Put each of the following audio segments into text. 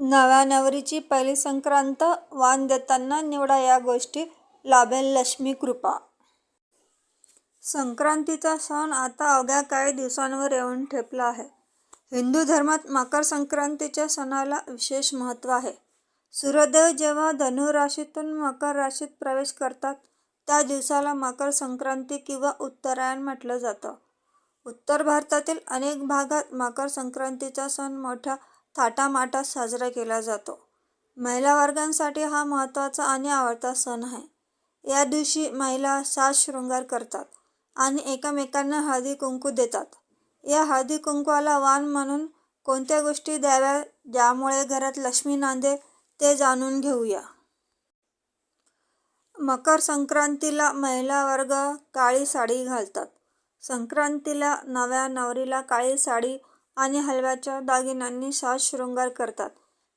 नव्या नवरीची पहिली संक्रांत वाण देताना निवडा या गोष्टी लाभेल लक्ष्मी कृपा. संक्रांतीचा सण आता अवघ्या काही दिवसांवर येऊन ठेपला आहे. हिंदू धर्मात मकर संक्रांतीच्या सणाला विशेष महत्त्व आहे. सूर्यदेव जेव्हा धनु राशीतून मकर राशीत प्रवेश करतात त्या दिवसाला मकर संक्रांती किंवा उत्तरायण म्हटलं जातं. उत्तर भारतातील अनेक भागात मकर संक्रांतीचा सण मोठ्या थाटामाटात साजरा केला जातो. महिला वर्गांसाठी हा महत्त्वाचा आणि आवडता सण आहे. या दिवशी महिला साज शृंगार करतात आणि एकमेकांना हळदी कुंकू देतात. या हळदी कुंकवाला वाण म्हणून कोणत्या गोष्टी द्याव्या ज्यामुळे घरात लक्ष्मी नांदे ते जाणून घेऊया. मकर संक्रांतीला महिला वर्ग काळी साडी घालतात. संक्रांतीला नव्या नवरीला काळी साडी आणि हलव्याच्या दागिन्यांनी साज शृंगार करतात.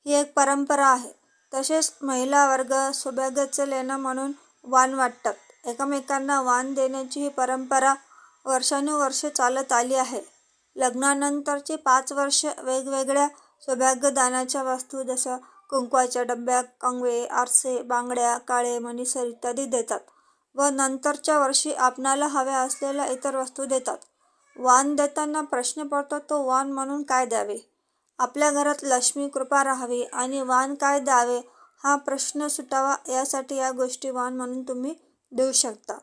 ही एक परंपरा आहे. तसेच महिला वर्ग सौभाग्याचं लेणं म्हणून वाण वाटतात एकमेकांना वाण देण्याची ही परंपरा वर्षानुवर्षे चालत आली आहे. लग्नानंतरची पाच वर्ष वेगवेगळ्या सौभाग्यदानाच्या वस्तू जसं कुंकवाच्या डब्या कंगवे आरसे बांगड्या काळे मणिसर इत्यादी देतात व नंतरच्या वर्षी आपणाला हव्या असलेल्या इतर वस्तू देतात. वाण देताना प्रश्न पडतो तो वाण म्हणून काय द्यावे? आपल्या घरात लक्ष्मी कृपा राहावी आणि वाण काय द्यावे हा प्रश्न सुटावा यासाठी या गोष्टी वाण म्हणून तुम्ही देऊ शकता.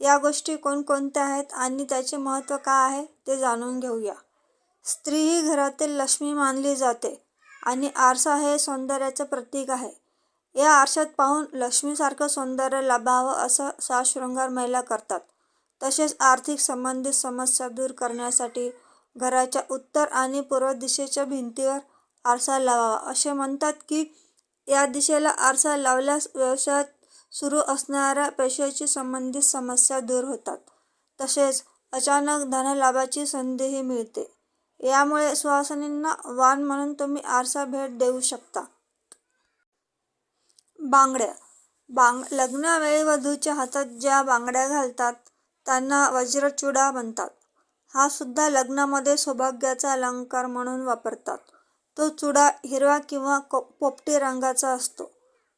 या गोष्टी कोणकोणत्या आहेत आणि त्याचे महत्त्व काय आहे ते जाणून घेऊया. स्त्री ही घरातील लक्ष्मी मानली जाते आणि आरसा हे सौंदर्याचं प्रतीक आहे. या आरशात पाहून लक्ष्मीसारखं सौंदर्य लाभावं असं साजशृंगार महिला करतात. तसेच आर्थिक संबंधित समस्या दूर करण्यासाठी घराच्या उत्तर आणि पूर्व दिशेच्या भिंतीवर आरसा लावावा. असे म्हणतात की या दिशेला आरसा लावल्यास व्यवसायात सुरू असणाऱ्या पैशाची संबंधित समस्या दूर होतात. तसेच अचानक धनलाभाची संधीही मिळते. यामुळे सुहासनींना वाण म्हणून तुम्ही आरसा भेट देऊ शकता. बांगड्या. बांग लग्नावेळी वधूच्या हातात ज्या बांगड्या घालतात त्यांना वज्रचुडा म्हणतात. हा सुद्धा लग्नामध्ये सौभाग्याचा अलंकार म्हणून वापरतात. तो चुडा हिरवा किंवा को पोपटी रंगाचा असतो.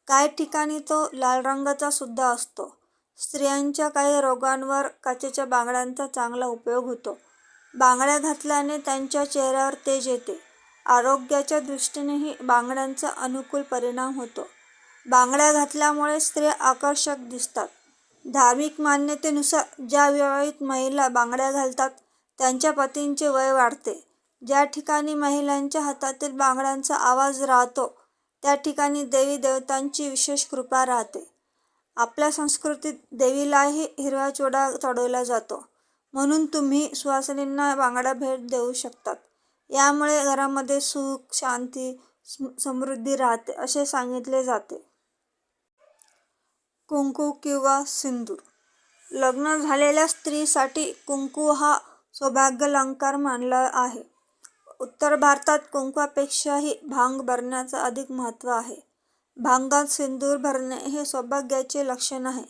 काही ठिकाणी तो लाल रंगाचा सुद्धा असतो. स्त्रियांच्या काही रोगांवर काचेच्या बांगड्यांचा चांगला उपयोग होतो. बांगड्या घातल्याने त्यांच्या चेहऱ्यावर तेज येते. आरोग्याच्या दृष्टीनेही बांगड्यांचा अनुकूल परिणाम होतो. बांगड्या घातल्यामुळे स्त्रिया आकर्षक दिसतात. धार्मिक मान्यतेनुसार ज्या विवाहित महिला बांगड्या घालतात त्यांच्या पतींचे वय वाढते. ज्या ठिकाणी महिलांच्या हातातील बांगड्यांचा आवाज राहतो त्या ठिकाणी देवी देवतांची विशेष कृपा राहते. आपल्या संस्कृतीत देवीलाही हिरवा चुडा चढवला जातो. म्हणून तुम्ही सुवासिनींना बांगडा भेट देऊ शकतात. यामुळे घरामध्ये सुख शांती समृद्धी राहते असे सांगितले जाते. कुंकू किंवा सिंदूर. लग्न झालेल्या स्त्रीसाठी कुंकू हा सौभाग्यालंकार मानला आहे. उत्तर भारतात कुंकवापेक्षाही भांग भरण्याचं अधिक महत्त्व आहे. भांगात सिंदूर भरणे हे सौभाग्याचे लक्षण आहे.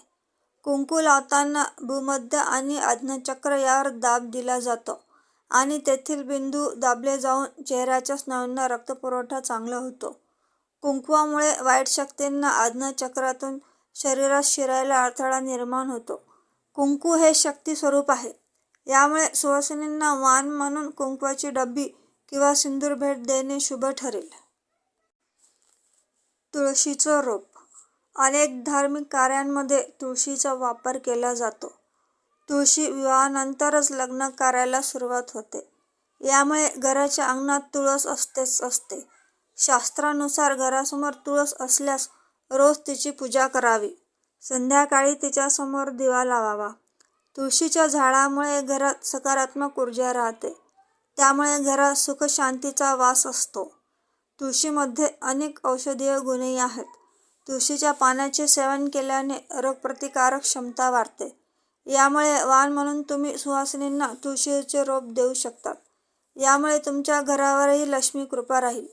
कुंकू लावताना भूमध्य आणि आज्ञाचक्र यावर दाब दिला जातो आणि तेथील बिंदू दाबले जाऊन चेहऱ्याच्या स्नायूंना रक्तपुरवठा चांगला होतो. कुंकवामुळे वाईट शक्तींना आज्ञाचक्रातून शरीरात शिरायला अडथळा निर्माण होतो. कुंकू हे शक्ती स्वरूप आहे. यामुळे सुवासिनींना वाण म्हणून कुंकवाची डब्बी किंवा सिंदूर भेट देणे शुभ ठरेल. तुळशीचं रोप. अनेक धार्मिक कार्यांमध्ये तुळशीचा वापर केला जातो. तुळशी विवाहानंतरच लग्न कार्याला सुरुवात होते. यामुळे घराच्या अंगणात तुळस असतेच असते. शास्त्रानुसार घरासमोर तुळस असल्यास रोज तिची पूजा करावी. संध्याकाळी तिच्यासमोर दिवा लावावा. तुळशीच्या झाडामुळे घरात सकारात्मक ऊर्जा राहते. त्यामुळे घरात सुखशांतीचा वास असतो. तुळशीमध्ये अनेक औषधीय गुणही आहेत. तुळशीच्या पाण्याचे सेवन केल्याने रोगप्रतिकारक क्षमता वाढते. यामुळे वाण म्हणून तुम्ही सुहासिनींना तुळशीचे रोप देऊ शकतात. यामुळे तुमच्या घरावरही लक्ष्मी कृपा राहील.